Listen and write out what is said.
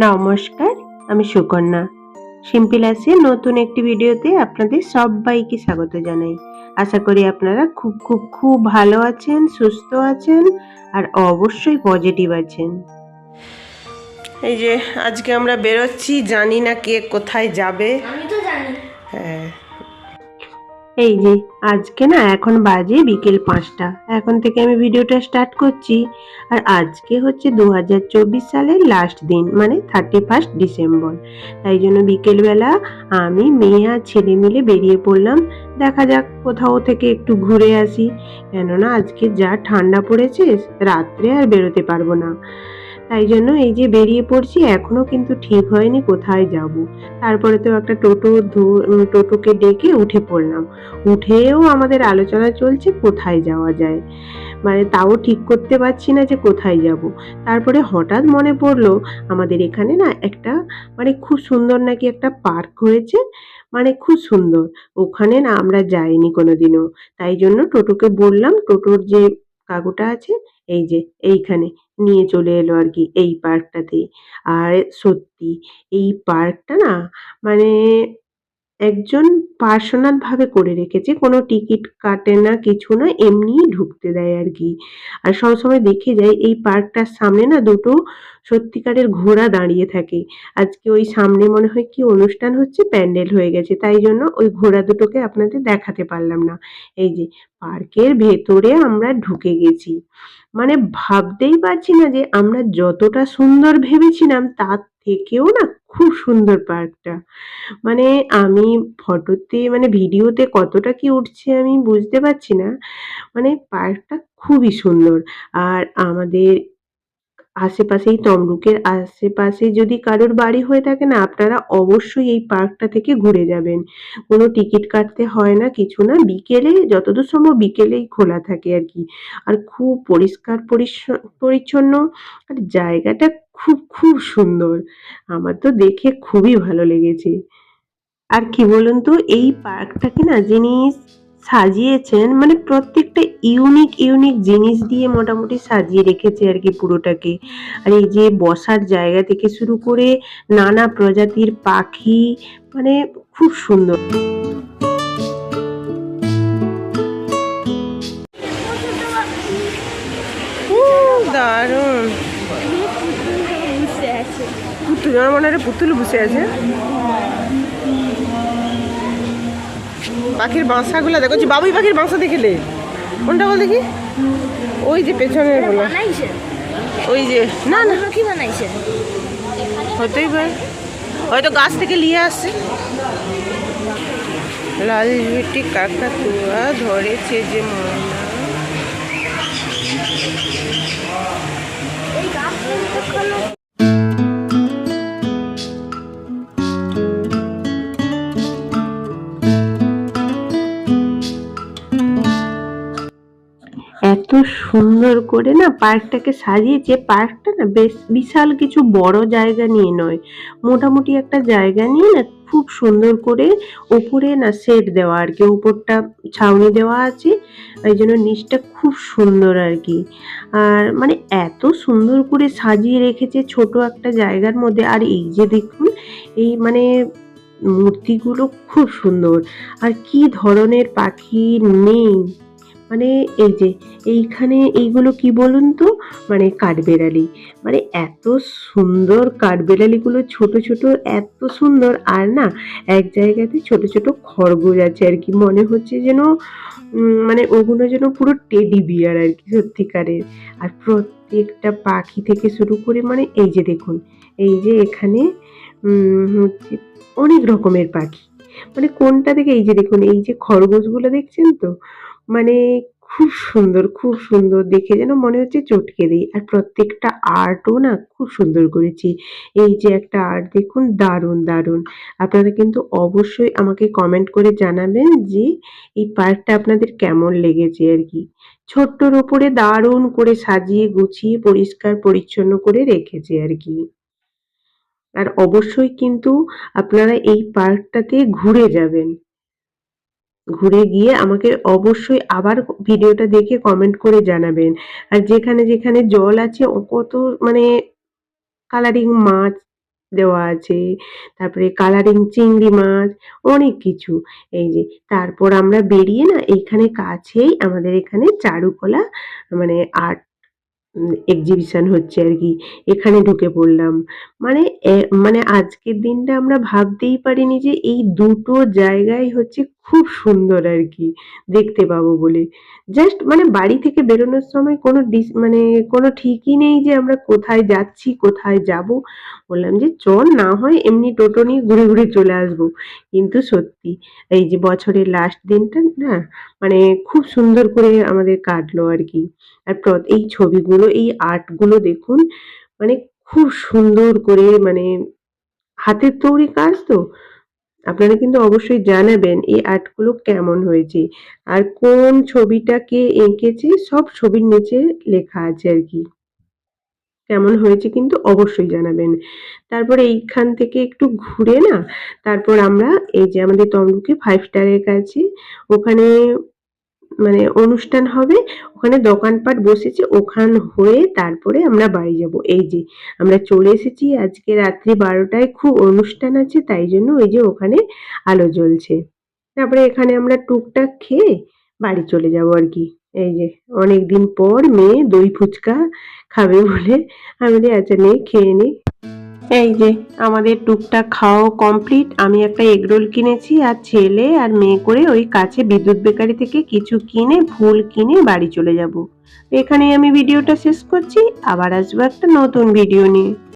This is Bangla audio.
নমস্কার আমি সুকন্যা। সিম্পিল আছে নতুন একটি ভিডিওতে আপনাদের সবাইকে স্বাগত জানাই। আশা করি আপনারা খুব খুব খুব ভালো আছেন সুস্থ আছেন আর অবশ্যই পজিটিভ আছেন। এই যে আজকে আমরা বেরোচ্ছি জানি না কে কোথায় যাবে। আমি তো জানি। হ্যাঁ। এই যে, আজকে না এখন বাজে বিকেল পাঁচটা। এখন থেকে আমি ভিডিওটা স্টার্ট করছি। আর আজকে হচ্ছে দু হাজার চব্বিশ সালের লাস্ট দিন মানে থার্টি ফার্স্ট ডিসেম্বর তাই জন্য বিকেলবেলা আমি, মেয়ে আর ছেলে মিলে বেরিয়ে পড়লাম। দেখা যাক কোথাও থেকে একটু ঘুরে আসি। কেননা আজকে যা ঠান্ডা পড়েছে, রাত্রে আর বেরোতে পারব না। তাই জন্য এই যে বেরিয়ে পড়ছি, এখনও কিন্তু ঠিক হয়নি কোথায় যাব। তারপরে তো একটা টোটো টোটোকে ডেকে উঠে পড়লাম। উঠেও আমাদের আলোচনা চলছে কোথায় যাওয়া যায়। মানে তাও ঠিক করতে পারছি না যে কোথায় যাব। তারপরে হঠাৎ মনে পড়ল, আমাদের এখানে না একটা মানে খুব সুন্দর নাকি একটা পার্ক হয়েছে। মানে খুব সুন্দর। ওখানে না আমরা যাইনি কোনোদিনও। তাই জন্য টোটোকে বললাম, টোটোর যে কাকুটা আছে এই যে এইখানে নিয়ে চলে এলো আর কি এই পার্কটাতে আর সত্যি এই পার্কটা না মানে একজন পার্সোনাল ভাবে করে রেখেছে। কোনো টিকিট কাটে না, কিছু না, এমনিই ঢুকতে দেয় আর কি। আর সবসময় দেখে যাই এই পার্কটার সামনে না দুটো সত্যিকারের ঘোড়া দাঁড়িয়ে থাকে। আজকে ওই সামনে মনে হয় কি অনুষ্ঠান হচ্ছে, প্যান্ডেল হয়ে গেছে। তাই জন্য ওই ঘোড়া দুটোকে আপনাদের দেখাতে পারলাম না। এই যে, পার্কের ভেতরে আমরা ঢুকে গেছি। মানে ভাবতেই পারছি না যে আমরা যতটা সুন্দর ভেবেছিলাম, তার থেকেও না খুব সুন্দর পার্কটা। মানে আমি ফটোতে মানে ভিডিওতে কতটা কি উঠছে আমি বুঝতে পারছি না। মানে পার্কটা খুবই সুন্দর। আর আমাদের আশেপাশেই তমলুকের আশেপাশে যদি কারোর বাড়ি হয়ে থাকে না, আপনারা অবশ্যই এই পার্কটা থেকে ঘুরে যাবেন। কোনো টিকিট কাটতে হয় না, কিছু না, বিকেলে, যতদূর সম্ভব বিকেলেই খোলা থাকে আর কি। আর খুব পরিষ্কার পরিচ্ছ- পরিচ্ছন্ন, আর জায়গাটা খুব খুব সুন্দর। আমার তো দেখে খুবই ভালো লেগেছে। আর কি বলুন তো, এই পার্কটাকে না যিনি সাজিয়েছেন মানে প্রত্যেকটা ইউনিক ইউনিক জিনিস দিয়ে মোটামুটি সাজিয়ে রেখেছে আর কি পুরোটাকে। আর এই যে বসার জায়গা থেকে শুরু করে নানা প্রজাতির পাখি মানে খুব সুন্দর। দারুণ। পুতুল আমার মনে হয় পুতুল বসে আছে। পাখির বাসাগুলো দেখো যে বাবুই পাখির বাসা দেখলে কোনটা বল দেখি? ওই যে পেছনেরগুলো ওই যে না না। কি বানাইছে হতেই পারে। হয়তো গাছ থেকে নিয়ে আসছে। লাল ঝুটি কাকাতুয়া ধরেছে যে ময়না এত সুন্দর করে না পার্কটাকে সাজিয়েছে। পার্কটা না বেশ বিশাল কিছু বড় জায়গা নিয়ে নয়। মোটামুটি একটা জায়গা নিয়ে না খুব সুন্দর করে ওপরে না সেট দেওয়া আর কি, ওপরটা ছাউনি দেওয়া আছে। ওই জন্য নিচটা খুব সুন্দর আর কি। আর মানে এত সুন্দর করে সাজিয়ে রেখেছে ছোট একটা জায়গার মধ্যে। আর এই যে দেখুন, এই মানে মূর্তিগুলো খুব সুন্দর। আর কি ধরনের পাখি নেই। মানে এই যে, এইখানে এইগুলো কি বলুন তো? মানে কাঠবেড়ালি। মানে এত সুন্দর কাঠবেড়ালিগুলো ছোট ছোট, এত সুন্দর। আর না, এক জায়গাতে ছোট ছোট খরগোশ আছে আর কি। মনে হচ্ছে যেন মানে ওগুলো যেন পুরো টেডি বিয়ার আর কি সত্যিকারের। আর প্রত্যেকটা পাখি থেকে শুরু করে মানে এই যে দেখুন, এই যে এখানে হচ্ছে অনেক রকমের পাখি। মানে কোনটা থেকে এই যে দেখুন, এই যে খরগোশগুলো দেখছেন তো? মানে খুব সুন্দর খুব সুন্দর দেখে যেন মনে হচ্ছে চটকে দিই। আর প্রত্যেকটা আর্টও না খুব সুন্দর করেছি। এই যে একটা আর্ট দেখুন, দারুণ দারুণ। আপনারা কিন্তু অবশ্যই আমাকে কমেন্ট করে জানাবেন যে এই পার্কটা আপনাদের কেমন লেগেছে আর কি। ছোট্টর ওপরে দারুণ করে সাজিয়ে, গুছিয়ে, পরিষ্কার, পরিচ্ছন্ন করে রেখেছে আর কি। আর অবশ্যই কিন্তু আপনারা এই পার্কটাতে ঘুরে যাবেন। ঘুরে গিয়ে আমাকে অবশ্যই আবার ভিডিওটা দেখে কমেন্ট করে জানাবেন। আর যেখানে যেখানে জল আছে কত মানে কালারিং মাছ দেওয়া আছে, তারপরে কালারিং চিংড়ি মাছ, অনেক কিছু। এই যে, তারপর আমরা বেরিয়ে না এইখানে কাছেই আমাদের এখানে চারুকলা মানে আর্ট এক্সিবিশন হচ্ছে আর কি। এখানে ঢুকে পড়লাম। মানে মানে আজকের দিনটা আমরা ভাবতেই পারিনি যে এই দুটো জায়গায় হচ্ছে খুব সুন্দর আর কি, দেখতে পাবো বলে। জাস্ট মানে বাড়ি থেকে বেরোনোর সময় কোনো ডিস মানে কোনো ঠিকই নেই যে আমরা কোথায় যাচ্ছি, কোথায় যাব। বললাম যে চল না হয় এমনি টোটো নিয়ে ঘুরে ঘুরে চলে আসব। কিন্তু সত্যি, এই যে বছরের লাস্ট দিনটা না মানে খুব সুন্দর করে আমাদের কাটলো আর কি। আর এই ছবিগুলো, এই আর্টগুলো দেখুন মানে খুব সুন্দর করে মানে হাতের তৈরি কাজ তো। আপনারা কিন্তু অবশ্যই জানাবেন এই আর্টগুলো কেমন হয়েছে। আর কোন ছবিটাকে এঁকেছে, সব ছবির নিচে লেখা আছে আর কি। কেমন হয়েছে কিন্তু অবশ্যই জানাবেন। তারপর এইখান থেকে একটু ঘুরে না, তারপর আমরা এই যে আমাদের তমলুকে ফাইভ স্টারের কাছে, ওখানে মানে অনুষ্ঠান হবে, ওখানে দোকানপাট বসেছে, ওখান হয়ে তারপরে আমরা বাড়ি যাব। এই যে, আমরা চলে এসেছি, আজকে রাত্রি বারোটায় খুব অনুষ্ঠান আছে, তাই জন্য ওই যে ওখানে আলো জ্বলছে। তারপরে এখানে আমরা টুকটাক খেয়ে বাড়ি চলে যাব আর কি। এই যে, অনেকদিন পর মেয়ে দই ফুচকা খাবে বলে আমি আচ্ছা নে, খেয়ে নে। এই যে, আমাদের টুকটাক খাওয়াও কমপ্লিট আমি একটা এগরোল কিনেছি আর ছেলে আর মেয়ে করে ওই কাছে বিদ্যুৎ বেকারি থেকে কিছু কিনে ফুল কিনে বাড়ি চলে যাব। এখানেই আমি ভিডিওটা শেষ করছি। আবার আসব একটা নতুন ভিডিও নিয়ে।